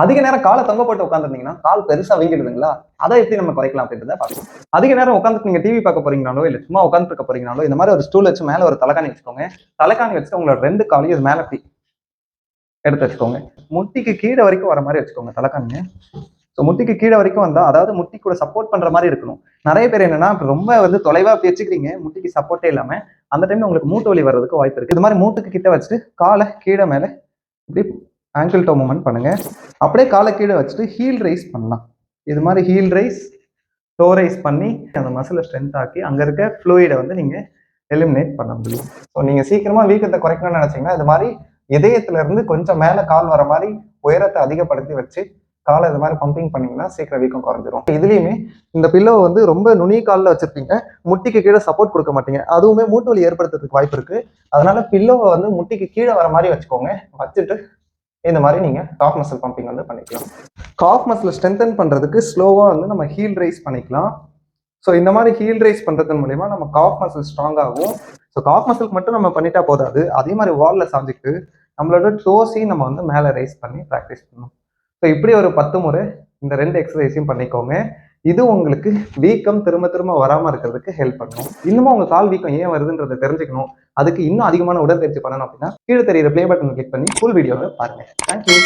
அதிக நேரம் காலை தொங்க போட்டு உட்காந்துருந்தீங்கன்னா கால் பெருசா வீங்கிடுதுங்களா? அதை எப்படி நம்ம குறைக்கலாம் அப்படின்றத பார்க்கலாம். அதிக நேரம் உட்காந்து நீங்க டிவி பார்க்க போறீங்கனாலோ இல்ல சும்மா உட்காந்து இருக்க போறீங்கனாலோ இந்த மாதிரி ஒரு ஸ்டூல் வச்சு மேல ஒரு தலைக்காணி வச்சுக்கோங்க. தலைக்காணி வச்சுட்டு உங்களோட ரெண்டு காலையும் இது மேல எடுத்து வச்சுக்கோங்க. முட்டிக்கு கீழே வரைக்கும் வர மாதிரி வச்சுக்கோங்க தலைக்காணிங்க ஸோ முட்டிக்கு கீழே வரைக்கும் வந்தா அதாவது முட்டி கூட சப்போர்ட் பண்ற மாதிரி இருக்கணும். நிறைய பேர் என்னன்னா ரொம்ப வந்து தொலைவா வச்சுக்கிறீங்க முட்டிக்கு சப்போர்ட்டே இல்லாம அந்த டைம்ல உங்களுக்கு மூட்டு வலி வர்றதுக்கு வாய்ப்பு இருக்கு. இது மாதிரி மூட்டுக்கு கிட்ட வச்சுட்டு காலை கீழே மேல இப்படி ஆங்கிள் டோ மூமெண்ட் பண்ணுங்கள் அப்படியே காலை கீழே வச்சுட்டு ஹீல் ரைஸ் பண்ணலாம். இது மாதிரி ஹீல் ரைஸ் டோ ரைஸ் பண்ணி அந்த மசிலை ஸ்ட்ரென்த் ஆக்கி அங்கே இருக்க ஃப்ளூயிடை வந்து நீங்கள் எலிமினேட் பண்ண முடியும். ஸோ நீங்கள் சீக்கிரமாக வீக்கத்தை குறைக்கணும்னு நினச்சிங்கன்னா இது மாதிரி இதயத்துல இருந்து கொஞ்சம் மேலே கால் வர மாதிரி உயரத்தை அதிகப்படுத்தி வச்சு காலை இது மாதிரி பம்பிங் பண்ணிங்கன்னா சீக்கிரம் வீக்கம் குறைஞ்சிரும். இதுலேயுமே இந்த பில்லோ வந்து ரொம்ப நுனிய காலில் வச்சுருப்பீங்க. முட்டிக்கு கீழே சப்போர்ட் கொடுக்க மாட்டீங்க. அதுவுமே மூட்டு வலி ஏற்படுத்துறதுக்கு வாய்ப்பு இருக்குது அதனால் பில்லோவை வந்து முட்டிக்கு கீழே வர மாதிரி வச்சுக்கோங்க. வச்சுட்டு இந்த மாதிரி நீங்க காஃப் மசில் பம்பிங் வந்து பண்ணிக்கலாம். காஃப் மசில் ஸ்ட்ரென்தன் பண்றதுக்கு ஸ்லோவா வந்து நம்ம ஹீல் ரைஸ் பண்ணிக்கலாம். ஸோ இந்த மாதிரி ஹீல் ரைஸ் பண்ணுறதன் மூலயமா நம்ம காஃப் மசில் ஸ்ட்ராங் ஆகும். ஸோ காஃப் மசிலுக்கு மட்டும் நம்ம பண்ணிட்டா போதாது. அதே மாதிரி வால்ல சாஞ்சிட்டு நம்மளோட டோஸையும் நம்ம வந்து மேலே ரைஸ் பண்ணி ப்ராக்டிஸ் பண்ணணும். ஸோ இப்படி ஒரு பத்து முறை இந்த ரெண்டு எக்ஸசைஸையும் பண்ணிக்கோங்க. இது உங்களுக்கு வீக்கம் திரும்ப திரும்ப வராம இருக்கிறதுக்கு ஹெல்ப் பண்ணும். இன்னமும் உங்க கால் வீக்கம் ஏன் வருதுன்றதை தெரிஞ்சுக்கணும். அதுக்கு இன்னும் அதிகமான உடற்பயிற்சி பண்ணணும் அப்படின்னா கீழே தெரியுற ப்ளே பட்டன் கிளிக் பண்ணி ஃபுல் வீடியோவை பாருங்க. Thank you